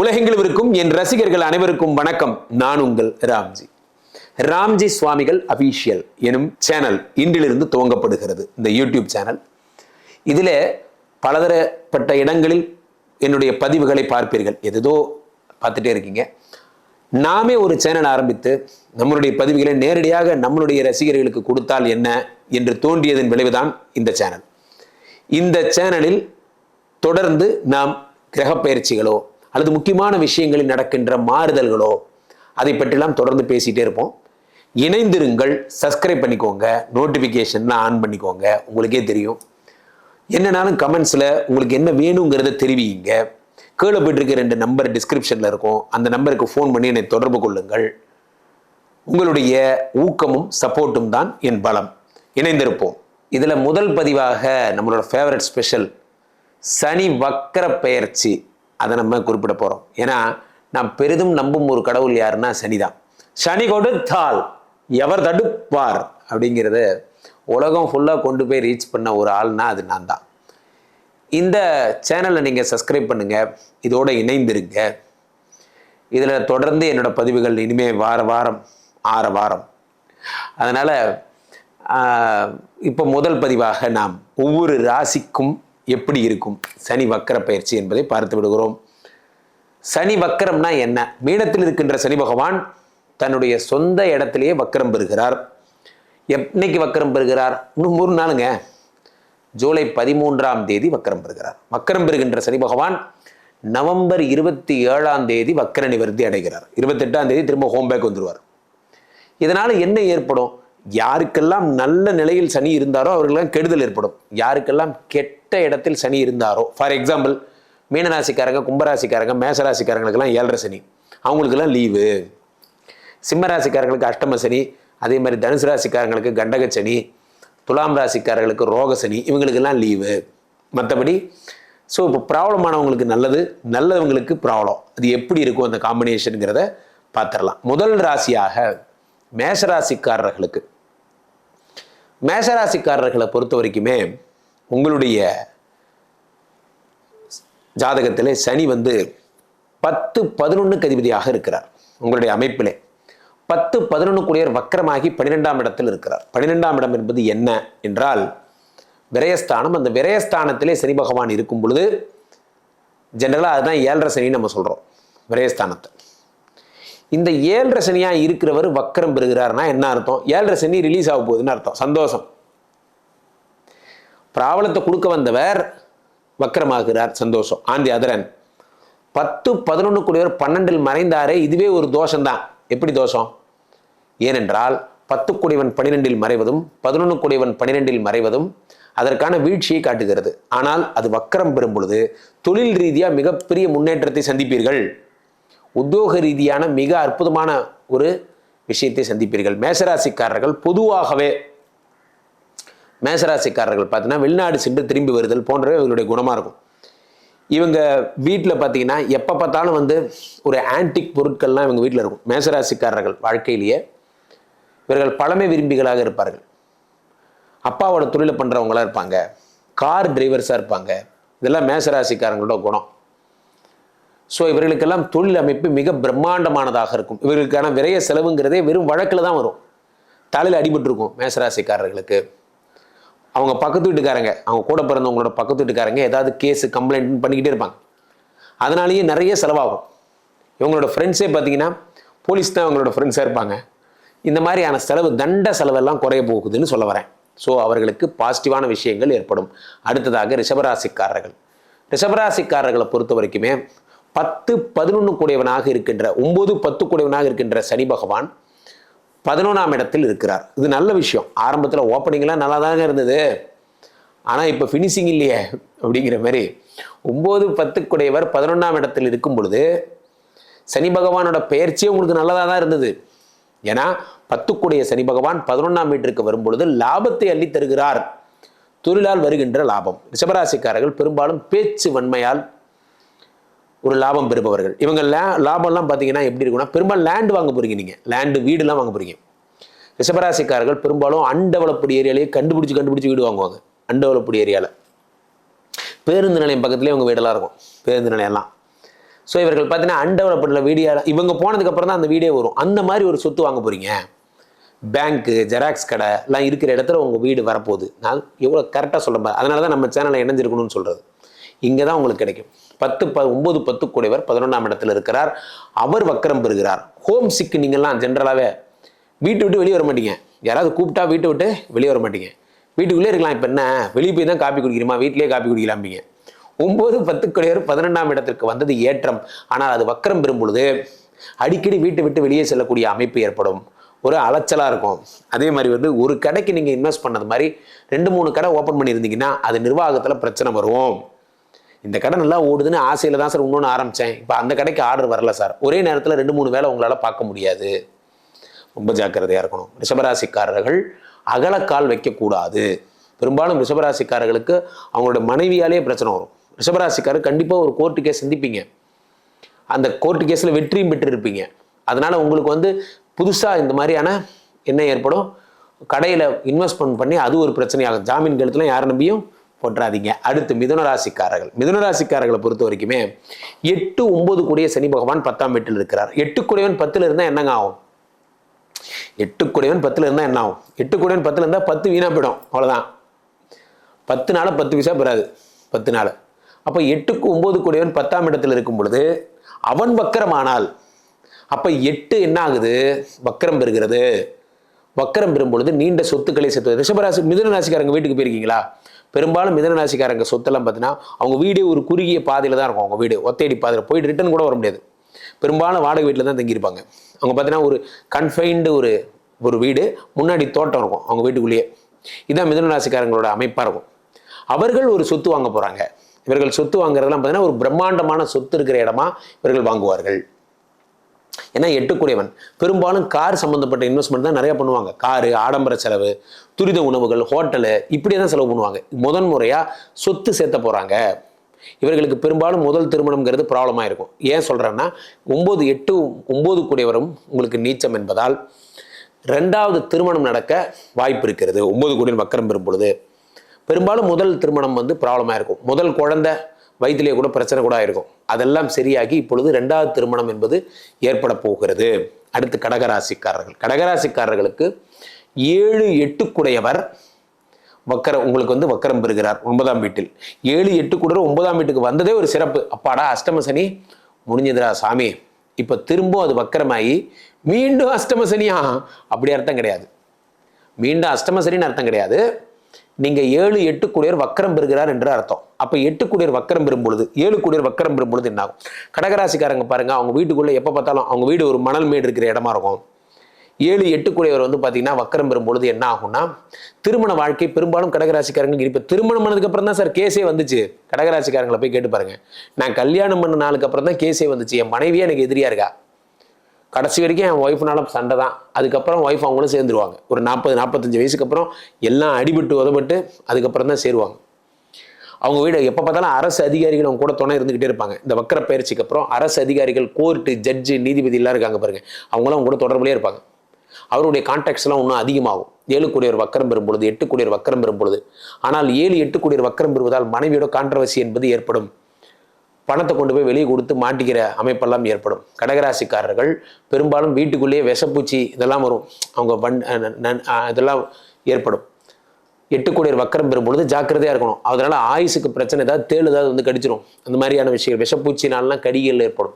உலகெங்கிலும் இருக்கும் என் ரசிகர்கள் அனைவருக்கும் வணக்கம். நான் உங்கள் ராம்ஜி. ராம்ஜி சுவாமிகள் அபிஷியல் எனும் சேனல் இன்றிலிருந்து துவங்கப்படுகிறது. இந்த யூடியூப் சேனல் இதில் பலதரப்பட்ட இடங்களில் என்னுடைய பதிவுகளை பார்ப்பீர்கள். எதோ பார்த்துட்டே இருக்கீங்க. நாமே ஒரு சேனல் ஆரம்பித்து நம்மளுடைய பதிவுகளை நேரடியாக நம்மளுடைய ரசிகர்களுக்கு கொடுத்தால் என்ன என்று தோன்றியதன் விளைவுதான் இந்த சேனல் இந்த சேனலில் தொடர்ந்து நாம் கிரகப்பயிற்சிகளோ அல்லது முக்கியமான விஷயங்களில் நடக்கின்ற மாறுதல்களோ அதை பற்றிலாம் தொடர்ந்து பேசிகிட்டே இருப்போம். இணைந்திருங்கள் சப்ஸ்கிரைப் பண்ணிக்கோங்க நோட்டிஃபிகேஷன்லாம் ஆன் பண்ணிக்கோங்க உங்களுக்கே தெரியும். என்னனாலும் கமெண்ட்ஸில் உங்களுக்கு என்ன வேணுங்கிறத தெரிவிங்க கீழே போயிட்டுருக்க ரெண்டு நம்பர் டிஸ்கிரிப்ஷனில் இருக்கும். அந்த நம்பருக்கு ஃபோன் பண்ணி என்னை தொடர்பு கொள்ளுங்கள். உங்களுடைய ஊக்கமும் சப்போர்ட்டும் தான் என் பலம். இணைந்திருப்போம். இதில் முதல் பதிவாக நம்மளோட ஃபேவரட் ஸ்பெஷல் சனி வக்கர பெயர்ச்சி அதை நம்ம குறிப்பிட போகிறோம் ஏன்னா நாம் பெரிதும் நம்பும் ஒரு கடவுள் யாருன்னா சனி தான் சனி கொடுத்தால் எவர் தடுப்பார் அப்படிங்கிறத உலகம் ஃபுல்லாக கொண்டு போய் ரீச் பண்ண ஒரு ஆள்னா அது நான் தான் இந்த சேனலை நீங்கள் சப்ஸ்கிரைப் பண்ணுங்கள் இதோடு இணைந்திருங்க. இதில் தொடர்ந்து என்னோட பதிவுகள் இனிமேல் வார வாரம் ஆற வாரம். அதனால் இப்போ முதல் பதிவாக நாம் ஒவ்வொரு ராசிக்கும் எப்படி இருக்கும்? சனி வக்கர பயிற்சி என்பதை பார்த்து விடுகிறோம். சனி வக்கரம்னா என்ன? மீனத்தில் இருக்கின்ற சனி பகவான் தன்னுடைய சொந்த இடத்திலேயே வக்கரம் பெறுகிறார். என்னைக்கு வக்கரம் பெறுகிறார்? இன்னும் மூணு நாளுங்க. ஜூலை பதிமூன்றாம் தேதி வக்கரம் பெறுகிறார். வக்கரம் பெறுகின்ற சனி பகவான் நவம்பர் இருபத்தி ஏழாம் தேதி வக்கர நிவர்த்தி அடைகிறார். இருபத்தெட்டாம் தேதி திரும்ப ஹோம்பேக் வந்துடுவார் இதனால் என்ன ஏற்படும்? யாருக்கெல்லாம் நல்ல நிலையில் சனி இருந்தாரோ அவர்களுக்கெல்லாம் கெடுதல் ஏற்படும். யாருக்கெல்லாம் கெட்ட இடத்தில் சனி இருந்தாரோ ஃபார் எக்ஸாம்பிள் மீனராசிக்காரங்க கும்பராசிக்காரங்க மேசராசிக்காரங்களுக்கெல்லாம் ஏழரை சனி. அவங்களுக்கெல்லாம் லீவு சிம்மராசிக்காரங்களுக்கு அஷ்டம சனி அதே மாதிரி தனுசு ராசிக்காரங்களுக்கு கண்டக சனி துலாம் ராசிக்காரர்களுக்கு ரோக சனி இவங்களுக்கெல்லாம் லீவு மற்றபடி ஸோ இப்போ ப்ராப்ளமானவங்களுக்கு நல்லது நல்லவங்களுக்கு ப்ராப்ளம் அது எப்படி இருக்கும் அந்த காம்பினேஷனுங்கிறத பார்த்துடலாம் முதல் ராசியாக மேஷராசிக்காரர்களுக்கு மேஷராசிக்காரர்களை பொறுத்த வரைக்குமே உங்களுடைய ஜாதகத்திலே சனி வந்து பத்து பதினொன்றுக்கு அதிபதியாக இருக்கிறார். உங்களுடைய அமைப்பிலே பத்து பதினொன்று கூடியர் வக்கரமாகி பன்னிரெண்டாம் இடத்தில் இருக்கிறார். பன்னிரெண்டாம் இடம் என்பது என்ன என்றால் விரயஸ்தானம். அந்த விரயஸ்தானத்திலே சனி பகவான் இருக்கும் பொழுது ஜென்ரலாக அதுதான் ஏழரை சனின்னு நம்ம சொல்கிறோம் விரயஸ்தானத்தை. இந்த ஏழரை சனியாக இருக்கிறவர் வக்கரம் பெறுகிறார்னா என்ன அர்த்தம்? ஏழரை சனி ரிலீஸ் ஆக போகுதுன்னு அர்த்தம். சந்தோஷம். பிராவலத்தை கொடுக்க வந்தவர் வக்கரமாகிறார் சந்தோஷம். ஆந்தி அதரன். பத்து பதினொன்று கூடியவர் பன்னெண்டில் மறைந்தாரே இதுவே ஒரு தோஷம்தான். எப்படி தோஷம்? ஏனென்றால் பத்து கூடியவன் பனிரெண்டில் மறைவதும் பதினொன்று கூடியவன் பனிரெண்டில் மறைவதும் அதற்கான வீழ்ச்சியை காட்டுகிறது. ஆனால் அது வக்கரம் பெறும் பொழுது தொழில் ரீதியாக மிகப்பெரிய முன்னேற்றத்தை சந்திப்பீர்கள். உத்தியோக ரீதியான மிக அற்புதமான ஒரு விஷயத்தை சந்திப்பீர்கள். மேசராசிக்காரர்கள் பொதுவாகவே மேசராசிக்காரர்கள் பார்த்தீங்கன்னா வெளிநாடு சென்று திரும்பி வருதல் போன்றவை இவங்களுடைய குணமாக இருக்கும். இவங்க வீட்டில் பார்த்தீங்கன்னா எப்போ பார்த்தாலும் வந்து ஒரு ஆன்டிக் பொருட்கள்லாம் இவங்க வீட்டில் இருக்கும். மேசராசிக்காரர்கள் வாழ்க்கையிலேயே இவர்கள் பழமை விரும்பிகளாக இருப்பார்கள். அப்பாவோட தொழிலை பண்ணுறவங்களா இருப்பாங்க. கார் டிரைவர்ஸாக இருப்பாங்க. இதெல்லாம் மேசராசிக்காரங்களோட குணம். ஸோ இவர்களுக்கெல்லாம் தொழில் அமைப்பு மிக பிரம்மாண்டமானதாக இருக்கும். இவர்களுக்கான விரைய செலவுங்கிறதே வெறும் வழக்கில் தான் வரும். தலையில் அடிபட்டிருக்கும் மேசராசிக்காரர்களுக்கு. அவங்க பக்கத்து வீட்டுக்காரங்க அவங்க கூட பிறந்தவங்களோட பக்கத்து வீட்டுக்காரங்க ஏதாவது கேஸு கம்ப்ளைண்ட் பண்ணிக்கிட்டே இருப்பாங்க. அதனாலேயே நிறைய செலவாகும். இவங்களோட ஃப்ரெண்ட்ஸே பார்த்தீங்கன்னா போலீஸ் தான் அவங்களோட ஃப்ரெண்ட்ஸாக இருப்பாங்க. இந்த மாதிரியான செலவு தண்ட செலவெல்லாம் குறைய போகுதுன்னு சொல்ல வரேன். ஸோ அவர்களுக்கு பாசிட்டிவான விஷயங்கள் ஏற்படும். அடுத்ததாக ரிஷபராசிக்காரர்கள். ரிஷபராசிக்காரர்களை பொறுத்த வரைக்குமே பத்து பதினொன்று கூடியவனாக இருக்கின்ற ஒம்பது பத்து கூடியவனாக இருக்கின்ற சனி பகவான் பதினொன்றாம் இடத்தில் இருக்கிறார். இது நல்ல விஷயம். ஆரம்பத்தில் ஓப்பனிங்லாம் நல்லா தாங்க இருந்தது. ஆனால் இப்போ ஃபினிஷிங் இல்லையே அப்படிங்கிற மாதிரி. ஒம்பது பத்துக்குடையவர் பதினொன்றாம் இடத்தில் இருக்கும் பொழுது சனி பகவானோட பெயர்ச்சியே உங்களுக்கு நல்லதாக தான் இருந்தது. ஏன்னா பத்துக்குடைய சனி பகவான் பதினொன்றாம் வீட்டிற்கு வரும்பொழுது லாபத்தை அள்ளி தருகிறார். தொழிலால் வருகின்ற லாபம். ரிஷபராசிக்காரர்கள் பெரும்பாலும் பேச்சு வன்மையால் ஒரு லாபம் பெறுபவர்கள். இவங்க லே லாபம்லாம் பார்த்தீங்கன்னா எப்படி இருக்குன்னா பெரும்பாலும் லேண்ட் வாங்க போகிறீங்க நீங்கள் லேண்டு வீடுலாம் வாங்க போகிறீங்க ரிஷபராசிக்காரர்கள் பெரும்பாலும் அன்டெவலப்டு ஏரியாலேயே கண்டுபிடிச்சி கண்டுபிடிச்சி வீடு வாங்குவாங்க. அன்டெவலப்டு ஏரியாவில் பேருந்து நிலையம் பக்கத்துலேயே உங்கள் வீடெல்லாம் இருக்கும். பேருந்து நிலையம்லாம். ஸோ இவர்கள் பார்த்தீங்கன்னா அன்டெவலப்டில் வீடியோ இவங்க போனதுக்கப்புறம் தான் அந்த வீடியோ வரும். அந்த மாதிரி ஒரு சொத்து வாங்க போகிறீங்க பேங்க்கு ஜெராக்ஸ் கடை எல்லாம் இருக்கிற இடத்துல உங்கள் வீடு வரப்போகுது. நான் எவ்வளோ கரெக்டாக சொல்ல அதனால தான் நம்ம சேனலை இணைஞ்சிருக்கணும்னு சொல்கிறது இங்கே தான் உங்களுக்கு கிடைக்கும். பத்து ப ஒம்பது பத்து கூடையவர் பதினொன்றாம் இடத்துல இருக்கிறார். அவர் வக்கரம் பெறுகிறார். ஹோம் சிக்கு நீங்கள்லாம் ஜென்ரலாகவே வீட்டை விட்டு வெளியே வர மாட்டீங்க யாராவது கூப்பிட்டா வீட்டை விட்டு வெளியே வர மாட்டீங்க வீட்டுக்குள்ளே இருக்கலாம். இப்போ என்ன? வெளியே போய் தான் காப்பி குடிக்கிறோமா? வீட்டிலேயே காப்பி குடிக்கலாம்பீங்க. ஒம்பது பத்து கூடையவர் பதினெண்டாம் இடத்திற்கு வந்தது ஏற்றம். ஆனால் அது வக்கரம் பெறும் பொழுது அடிக்கடி வீட்டை விட்டு வெளியே செல்லக்கூடிய அமைப்பு ஏற்படும். ஒரு அலைச்சலாக இருக்கும். அதே மாதிரி வந்து ஒரு கடைக்கு நீங்கள் இன்வெஸ்ட் பண்ணது மாதிரி ரெண்டு மூணு கடை ஓப்பன் பண்ணியிருந்தீங்கன்னா அது நிர்வாகத்தில் பிரச்சனை வரும். இந்த கடை நல்லா ஓடுதுன்னு ஆசையில் தான் சார் இன்னொன்று ஆரம்பித்தேன் இப்போ அந்த கடைக்கு ஆர்டர் வரல சார். ஒரே நேரத்தில் ரெண்டு மூணு வேலை உங்களால் பார்க்க முடியாது. ரொம்ப ஜாக்கிரதையாக இருக்கணும். ரிஷபராசிக்காரர்கள் அகலக்கால் வைக்கக்கூடாது. பெரும்பாலும் ரிஷபராசிக்காரர்களுக்கு அவங்களோட மனைவியாலே பிரச்சனை வரும். ரிஷபராசிக்காரர் கண்டிப்பாக ஒரு கோர்ட்டு கேஸ் சந்திப்பீங்க. அந்த கோர்ட்டு கேஸில் வெற்றியும் பெற்றிருப்பீங்க. அதனால் உங்களுக்கு வந்து புதுசாக இந்த மாதிரியான என்ன ஏற்படும். கடையில் இன்வெஸ்ட்மெண்ட் பண்ணி அது ஒரு பிரச்சனையாகும். ஜாமீன் கழுத்துலாம் யாரை நம்பியும் போட்டுறாதீங்க அடுத்து மிதுன ராசிக்காரர்கள். மிதுன ராசிக்காரர்களை பொறுத்த வரைக்குமே எட்டு ஒன்பது கூடிய சனி பகவான் பத்தாம் வீட்டில் இருக்கிறார். எட்டு கூடியவன் பத்தில் இருந்தால் என்னங்க ஆகும்? எட்டு கூடியவன் பத்தில் இருந்தால் என்ன ஆகும்? எட்டு கூடியவன் பத்தில் இருந்தால் பத்து வீணாக போயிடும். அவ்வளோதான் பத்து நாள் பத்து பைசா பெறாது. பத்து நாள் அப்போ எட்டுக்கு ஒம்பது கூடியவன் பத்தாம் இடத்தில் இருக்கும் பொழுது அவன் வக்கரமானால் அப்போ எட்டு என்ன ஆகுது? வக்கரம் பெறுகிறது. வக்கரம் பெறும் பொழுது நீண்ட சொத்துக்களை சேர்த்து ரிஷபராசி மிதனராசிக்காரங்க வீட்டுக்கு போயிருக்கீங்களா? பெரும்பாலும் மிதனராசிக்காரங்க சொத்தெல்லாம் பார்த்தீங்கன்னா அவங்க வீடே ஒரு குறுகிய பாதையில் தான் இருக்கும். அவங்க வீடு ஒத்தையடி பாதையில். போயிட்டு ரிட்டர்ன் கூட வர முடியாது. பெரும்பாலும் வாடகை வீட்டில் தான் தங்கியிருப்பாங்க. அவங்க பார்த்தீங்கன்னா ஒரு கன்ஃபைன்டு ஒரு ஒரு வீடு முன்னாடி தோட்டம் இருக்கும் அவங்க வீட்டுக்குள்ளேயே. இதுதான் மிதனராசிக்காரங்களோட அமைப்பாக இருக்கும். அவர்கள் ஒரு சொத்து வாங்க போகிறாங்க இவர்கள் சொத்து வாங்குறதெல்லாம் பார்த்தீங்கன்னா ஒரு பிரம்மாண்டமான சொத்து இருக்கிற இடமா இவர்கள் வாங்குவார்கள். ஏன்னா எட்டுக்குடையவன். பெரும்பாலும் கார் சம்மந்தப்பட்ட இன்வெஸ்ட்மெண்ட் தான் நிறைய பண்ணுவாங்க. காரு ஆடம்பர செலவு துரித உணவுகள் ஹோட்டலு இப்படியே தான் செலவு பண்ணுவாங்க. முதன் முறையாக சொத்து சேர்த்த போகிறாங்க இவர்களுக்கு பெரும்பாலும் முதல் திருமணம்ங்கிறது ப்ராப்ளமாக இருக்கும் ஏன் சொல்கிறேன்னா ஒம்பது எட்டு ஒம்பது கூடியவரும் உங்களுக்கு நீச்சம் என்பதால் ரெண்டாவது திருமணம் நடக்க வாய்ப்பு இருக்கிறது. ஒம்பது கோடியின் வக்கரம் பெறும் பொழுது. பெரும்பாலும் முதல் திருமணம் வந்து ப்ராப்ளமாக இருக்கும். முதல் குழந்தை வயிற்றுலேயே கூட பிரச்சனை கூட இருக்கும் அதெல்லாம் சரியாகி இப்பொழுது ரெண்டாவது திருமணம் என்பது ஏற்பட போகிறது. அடுத்து கடகராசிக்காரர்கள். கடகராசிக்காரர்களுக்கு ஏழு எட்டுக்குடையவர் வக்கரம் உங்களுக்கு வந்து வக்கரம் பெறுகிறார் ஒன்பதாம் வீட்டில். ஏழு எட்டு கூட ஒன்பதாம் வீட்டுக்கு வந்ததே ஒரு சிறப்பு. அப்பாடா அஷ்டம சனி முடிஞ்சதுடா சாமி. இப்போ திரும்பவும் அது வக்கரமாகி மீண்டும் அஷ்டம சனியா? அப்படி அர்த்தம் கிடையாது. மீண்டும் அஷ்டம சனின்னு அர்த்தம் கிடையாது. நீங்கள் ஏழு எட்டு கூடியர் வக்கரம் பெறுகிறார் என்று அர்த்தம். அப்போ எட்டு கூடியர் வக்கரம் பெறும் பொழுது ஏழு கூடியர் வக்கரம் பெறும் பொழுது என்னாகும் கடகராசிக்காரங்க பாருங்கள் அவங்க வீட்டுக்குள்ளே எப்போ பார்த்தாலும் அவங்க வீடு ஒரு மணல் மேடு இருக்கிற இடமா இருக்கும். ஏழு எட்டு கூடியவர் வந்து பார்த்தீங்கன்னா வக்கரம் பெறும் பொழுது என்ன ஆகும்னா திருமண வாழ்க்கை பெரும்பாலும் கடகராசிக்காரங்க இப்போ திருமணம் பண்ணதுக்கு அப்புறம் தான் சார் கேஸே வந்துச்சு. கடகராசிக்காரங்களை போய் கேட்டு பாருங்க. நான் கல்யாணம் பண்ண நாளுக்கு அப்புறம் தான் கேஸே வந்துச்சு. என் மனைவியே எனக்கு எதிரியா இருக்கா? கடைசி வரைக்கும் என் ஒய்ஃப்னால சண்டை தான். அதுக்கப்புறம் ஒய்ஃப் அவங்களும் சேர்ந்துருவாங்க. ஒரு நாற்பது நாற்பத்தஞ்சு வயசுக்கு அப்புறம் எல்லாம் அடிபட்டு உதப்பட்டு அதுக்கப்புறம் தான் சேருவாங்க. அவங்க வீடு எப்போ பார்த்தாலும் அரசு அதிகாரிகள் அவங்க கூட துணை இருந்துக்கிட்டே இருப்பாங்க. இந்த வக்கர பயிற்சிக்கு அப்புறம் அரசு அதிகாரிகள் கோர்ட்டு ஜட்ஜு நீதிபதி எல்லாம் இருக்காங்க பாருங்க. அவங்களும் அவங்க கூட தொடர்புலேயே இருப்பாங்க. அவருடைய கான்டாக்ட்ஸ்லாம் இன்னும் அதிகமாகும். ஏழு கோடியர் வக்கரம் பெறும் பொழுது எட்டு கோடியர் வக்கரம் பெறும் பொழுது ஆனால் ஏழு எட்டு கோடியர் வக்கரம் பெறுவதால் மனைவியோட கான்ட்ரவர்சி என்பது ஏற்படும். பணத்தை கொண்டு போய் வெளியே கொடுத்து மாட்டிக்கிற அமைப்பெல்லாம் ஏற்படும். கடகராசிக்காரர்கள் பெரும்பாலும் வீட்டுக்குள்ளேயே விஷப்பூச்சி இதெல்லாம் வரும். அவங்க வன் இதெல்லாம் ஏற்படும். எட்டு கோடியர் வக்கரம் பெறும் பொழுது ஜாக்கிரதையாக இருக்கணும். அதனால் ஆயுசுக்கு பிரச்சனை ஏதாவது தேள் ஏதாவது வந்து கடிச்சிடும் அந்த மாதிரியான விஷயம் விஷப்பூச்சினாலாம் கடிகள் ஏற்படும்.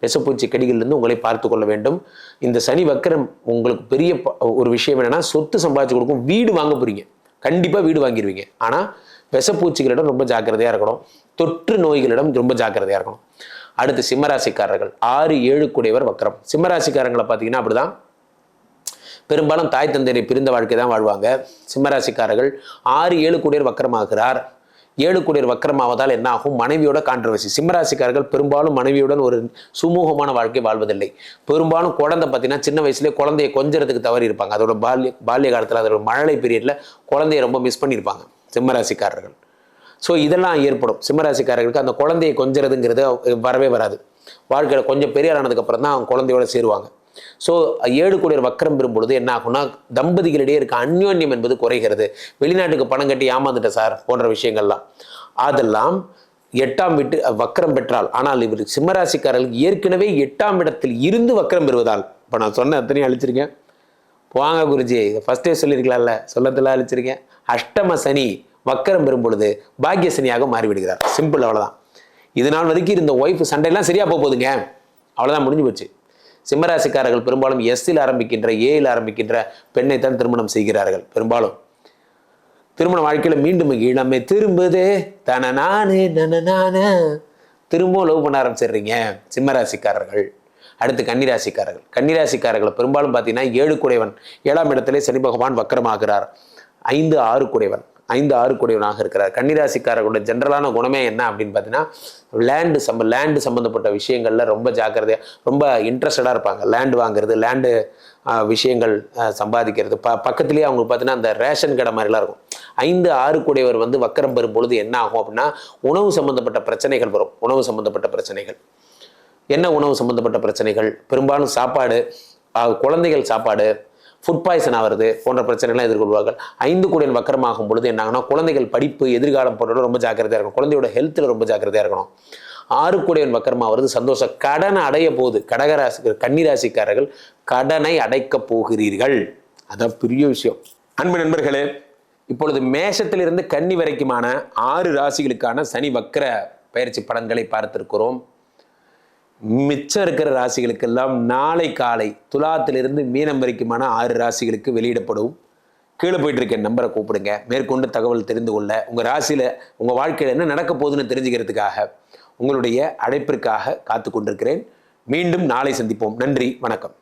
விஷப்பூச்சி கடிகளிலிருந்து உங்களை பார்த்து கொள்ள வேண்டும். இந்த சனி வக்கரம் உங்களுக்கு பெரிய ப- ஒரு விஷயம் என்னென்னா சொத்து சம்பாதிச்சு கொடுக்கும். வீடு வாங்க போகிறீங்க கண்டிப்பாக வீடு வாங்கிடுவீங்க ஆனால் விஷப்பூச்சிகளிடம் ரொம்ப ஜாக்கிரதையாக இருக்கணும். தொற்று நோய்களிடம் ரொம்ப ஜாக்கிரதையாக இருக்கணும். அடுத்து சிம்மராசிக்காரர்கள் ஆறு ஏழு கூடியவர் வக்கரம் சிம்மராசிக்காரங்களை பார்த்தீங்கன்னா அப்படிதான். பெரும்பாலும் தாய் தந்தையை பிரிந்த வாழ்க்கை தான் வாழ்வாங்க. சிம்மராசிக்காரர்கள் ஆறு ஏழு கூடியர் வக்கரமாகிறார் ஏழு கூடியர் வக்கரமாவதால் என்ன ஆகும்? மனைவியோட கான்ட்ரவர்சி சிம்மராசிக்காரர்கள் பெரும்பாலும் மனைவியுடன் ஒரு சுமூகமான வாழ்க்கை வாழ்வதில்லை. பெரும்பாலும் குழந்தை பார்த்தீங்கன்னா சின்ன வயசுலேயே குழந்தைய கொஞ்சறதுக்கு தவறி இருப்பாங்க அதோட பால்ய பால்ய காலத்தில் அதோட மழலை பீரியடில் குழந்தைய ரொம்ப மிஸ் பண்ணியிருப்பாங்க. சிம்மராசிக்காரர்கள். ஸோ இதெல்லாம் ஏற்படும். சிம்மராசிக்காரர்களுக்கு அந்த குழந்தையை கொஞ்சறதுங்கிறது வரவே வராது. வாழ்க்கையில் கொஞ்சம் பெரியார் ஆனதுக்கப்புறம் தான் அவங்க குழந்தையோட சேருவாங்க. ஸோ ஏழு கோடியர் வக்கரம் பெறும்பொழுது என்ன ஆகும்னா தம்பதிகளிடையே இருக்க அந்யோன்யம் என்பது குறைகிறது. வெளிநாட்டுக்கு பணம் கட்டி ஏமாந்துட்டேன் சார் போன்ற விஷயங்கள்லாம். அதெல்லாம் எட்டாம் வீட்டு வக்கரம் பெற்றால் ஆனால் இவர் சிம்மராசிக்காரர்களுக்கு ஏற்கனவே எட்டாம் இடத்தில் இருந்து வக்கரம் பெறுவதால் இப்போ நான் சொன்ன அத்தனையும் அழிச்சிருக்கேன். வாங்க குருஜி இதை ஃபஸ்ட்டே சொல்லியிருக்கலாம்ல. சொல்லத்தில் அழிச்சிருக்கேன். அஷ்டம சனி வக்கரம் பெறும் பொழுது பாக்கிய சனியாக மாறிவிடுகிறார். சிம்பிள் அவ்வளோதான் இது நாள் வரைக்கும் இருந்த ஒய்ஃப் சண்டையெல்லாம் சரியாக போக போகுதுங்க. அவ்வளோதான் முடிஞ்சு போச்சு. சிம்மராசிக்காரர்கள் பெரும்பாலும் எஸ்ஸில் ஆரம்பிக்கின்ற ஏயில் ஆரம்பிக்கின்ற பெண்ணை தான் திருமணம் செய்கிறார்கள் பெரும்பாலும். திருமண வாழ்க்கையில் மீண்டும் இளமை திரும்புதே. தன நானே நன நானே திரும்பவும் லவ் பண்ண ஆரம்பிச்சிடுறீங்க சிம்மராசிக்காரர்கள். அடுத்து கன்னிராசிக்காரர்கள். கன்னிராசிக்காரர்கள் பெரும்பாலும் பார்த்தீங்கன்னா ஏழு குடைவன் ஏழாம் இடத்திலே சனி பகவான் வக்கரமாகிறார். ஐந்து ஆறு குடைவன் ஐந்து ஆறு குடைவனாக இருக்கிறார். கன்னிராசிக்காரர்களுடைய ஜென்ரலான குணமே என்ன அப்படின்னு பார்த்தீங்கன்னா லேண்டு சம்ப லேண்டு சம்மந்தப்பட்ட விஷயங்களில் ரொம்ப ஜாக்கிரதையாக ரொம்ப இன்ட்ரெஸ்டடாக இருப்பாங்க. லேண்டு வாங்குறது லேண்டு விஷயங்கள் சம்பாதிக்கிறது. ப பக்கத்துலேயே அவங்க பார்த்தீங்கன்னா அந்த ரேஷன் கடை மாதிரிலாம் இருக்கும். ஐந்து ஆறு கூடியவர் வந்து வக்கரம் பெறும் பொழுது என்ன ஆகும் அப்படின்னா உணவு சம்மந்தப்பட்ட பிரச்சனைகள் வரும். உணவு சம்மந்தப்பட்ட பிரச்சனைகள். என்ன உணவு சம்பந்தப்பட்ட பிரச்சனைகள்? பெரும்பாலும் சாப்பாடு குழந்தைகள் சாப்பாடு ஃபுட் பாய்சன் ஆகிறது போன்ற பிரச்சனைகள்லாம் எதிர்கொள்வார்கள். ஐந்து கோடியின் வக்கரமாகும் பொழுது என்ன குழந்தைகள் படிப்பு எதிர்காலம் போன்றதுல ரொம்ப ஜாக்கிரதையாக இருக்கணும். குழந்தையோட ஹெல்த்தில் ரொம்ப ஜாக்கிரதையாக இருக்கணும். ஆறு கோடியின் வக்கரமாகிறது சந்தோஷம் கடனை அடைய போகுது. கடகராசி கன்னிராசிக்காரர்கள் கடனை அடைக்கப் போகிறீர்கள். அதான் பெரிய விஷயம். அன்பு நண்பர்களே இப்பொழுது மேஷத்திலிருந்து கன்னி வரைக்குமான ஆறு ராசிகளுக்கான சனி வக்கர பயிற்சி பலன்களை பார்த்திருக்கிறோம். மிச்சம் இருக்கிற ராசிகளுக்கெல்லாம் நாளை காலை துலாத்திலிருந்து மீனம் வரைக்குமான ஆறு ராசிகளுக்கு வெளியிடப்படும். கீழே போயிட்டு இருக்க நம்பரை கூப்பிடுங்க. மேற்கொண்டு தகவல் தெரிந்து கொள்ள உங்கள் ராசியில் உங்கள் வாழ்க்கையில் என்ன நடக்க போகுதுன்னு தெரிஞ்சுக்கிறதுக்காக உங்களுடைய அழைப்பிற்காக காத்து கொண்டிருக்கிறேன் மீண்டும் நாளை சந்திப்போம். நன்றி வணக்கம்.